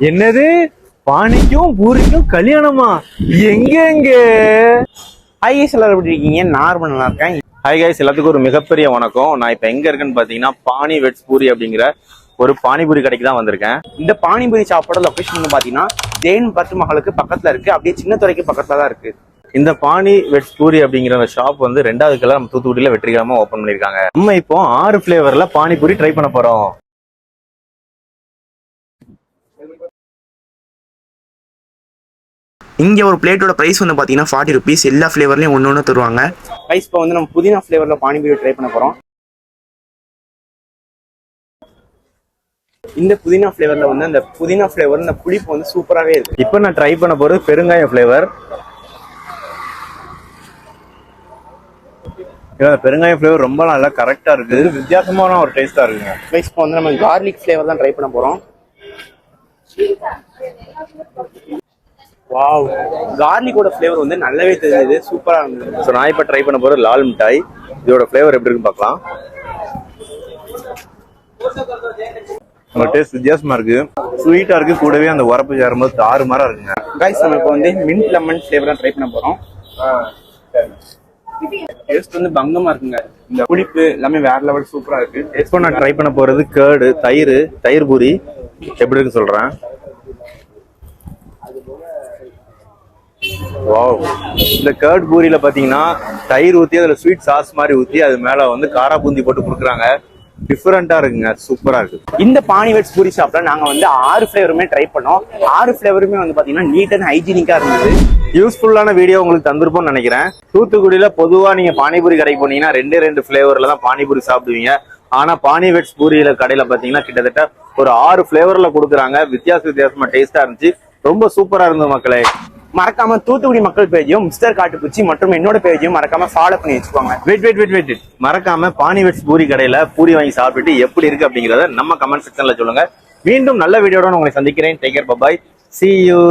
என்னது? பானிக்கும் பூரிக்கும் கல்யாணமா? எங்க எங்க ஹை எல்லாரும் எப்படி இருக்கீங்க? நார்மல் நல்லா இருக்கேன். ஹாய் கைஸ் எல்லாத்துக்கும் ஒரு மிகப்பெரிய வணக்கம். நான் இப்ப எங்க இருக்கேன்னு பாத்தீங்கன்னா பானி வெட்ஸ் பூரி அப்படிங்கிற ஒரு பானிபூரி கடைக்கு தான் வந்திருக்கேன். இந்த பானிபூரி சாப்பிட லொகேஷன் வந்து பாத்தீங்கன்னா ஜெயின் பத்து மகளுக்கு பக்கத்துல இருக்கு. அப்படியே சின்ன துறைக்கு பக்கத்துல தான் இருக்கு. இந்த பானி வெட்ஸ் பூரி அப்படிங்கிற அந்த ஷாப் வந்து ரெண்டாவது கிளை நம்ம தூத்துக்குடியில வெற்றிகரமா ஓபன் பண்ணிருக்காங்க நம்ம இப்போ ஆறு ஃபிளேவர்ல பானிபூரி ட்ரை பண்ண போறோம். இங்க ஒரு பிளேட்டோட பிரைஸ் வந்து பாத்தீங்கன்னா ஃபார்ட்டி ருபீஸ் எல்லா ஃபிளேவர்லயும் ஒன்று ஒன்று தருவாங்க. ரைஸ் இப்போ வந்து நம்ம புதினா ஃபிளேவர்ல பானிபூரி ட்ரை பண்ண போறோம். இந்த புதினா ஃபிளேவர்ல வந்து அந்த புதினா ஃபிளேவர் இந்த புளிப்பு வந்து சூப்பராகவே இருக்கு. இப்போ நான் ட்ரை பண்ண போறது பெருங்காய ஃபிளேவர் பெருங்காய ஃபிளேவர் ரொம்ப நல்லா கரெக்டா இருக்கு. வித்தியாசமான ஒரு டேஸ்டா இருக்குங்க. ரைஸ் இப்போ வந்து நம்ம கார்லிக் ஃபிளேவர் தான் ட்ரை பண்ண போறோம். வாவ் கார்லிக்கோட ஃபிளேவர் வந்து நல்லாவே தெரிஞ்சது. சூப்பரா இருந்தது ஸோ நான் இப்போ ட்ரை பண்ண போறது லால் மிட்டாய். இதோட ஃபிளேவர் எப்படி இருக்குன்னு பார்க்கலாம். நம்ம டேஸ்ட் வித்தியாசமா இருக்கு. ஸ்வீட்டா இருக்கு. கூடவே அந்த உரப்பு சேரும்போது தாறு மாறா இருக்குங்க. கைஸ் நம்ம இப்போ வந்து மின்ட் லெமன் ஃபிளேவர் ட்ரை பண்ண போறோம். டேஸ்ட் வந்து பங்கமா இருக்குங்க. இந்த புளிப்பு எல்லாமே வேற லெவல் சூப்பரா இருக்கு. இப்போ நான் ட்ரை பண்ண போறது கேர்டு தயிர் தயிர் பூரி. எப்படி இருக்கு சொல்றேன்? வாவ் இந்த கேர்ட் பூரியில பாத்தீங்கன்னா தயிர் ஊத்தி அதுல ஸ்வீட் சாஸ் மாதிரி ஊத்தி அது மேல வந்து காரா பூந்தி போட்டு கொடுக்குறாங்க. டிஃபரெண்டா இருக்குங்க. சூப்பரா இருக்கு. இந்த பானிவெட்ஸ் பூரி ஷாப்ல நாங்க வந்து ஆறு ஃபிளேவருமே ட்ரை பண்ணோம். ஆறு ஃபிளேவருமே வந்து பாத்தீங்கன்னா நீட் அண்ட் ஹைஜீனிக்கா இருந்தது. யூஸ்ஃபுல்லான வீடியோ உங்களுக்கு தந்திருப்போம்னு நினைக்கிறேன். தூத்துக்குடியில பொதுவா நீங்க பானிபூரி கடைக்கு போனீங்கன்னா ரெண்டே ரெண்டு ஃபிளேவர்ல தான் பானிபூரி சாப்பிடுவீங்க. ஆனா பானி வெட்ஸ் பூரியில கடையில பாத்தீங்கன்னா கிட்டத்தட்ட ஒரு ஆறு ஃபிளேவர்ல கொடுக்குறாங்க. வித்தியாச வித்தியாசமா டேஸ்டா இருந்துச்சு. ரொம்ப சூப்பரா இருந்தது மக்களே. மறக்காம தூத்துக்குடி மக்கள் பேஜையும் மிஸ்டர் காட்டுப்பூச்சி மற்றும் என்னோட பேஜையும் மறக்காம ஃபாலோ பண்ணி வச்சுக்கோங்க. வெயிட் வெயிட் வெயிட் வெயிட் மறக்காம பானி வெட்ஸ் பூரி கடையில பூரி வாங்கி சாப்பிட்டுட்டு எப்படி இருக்கு அப்படிங்கறத நம்ம கமெண்ட் செக்ஷன்ல சொல்லுங்க. மீண்டும் நல்ல வீடியோட உங்களை சந்திக்கிறேன். Take care bye bye see you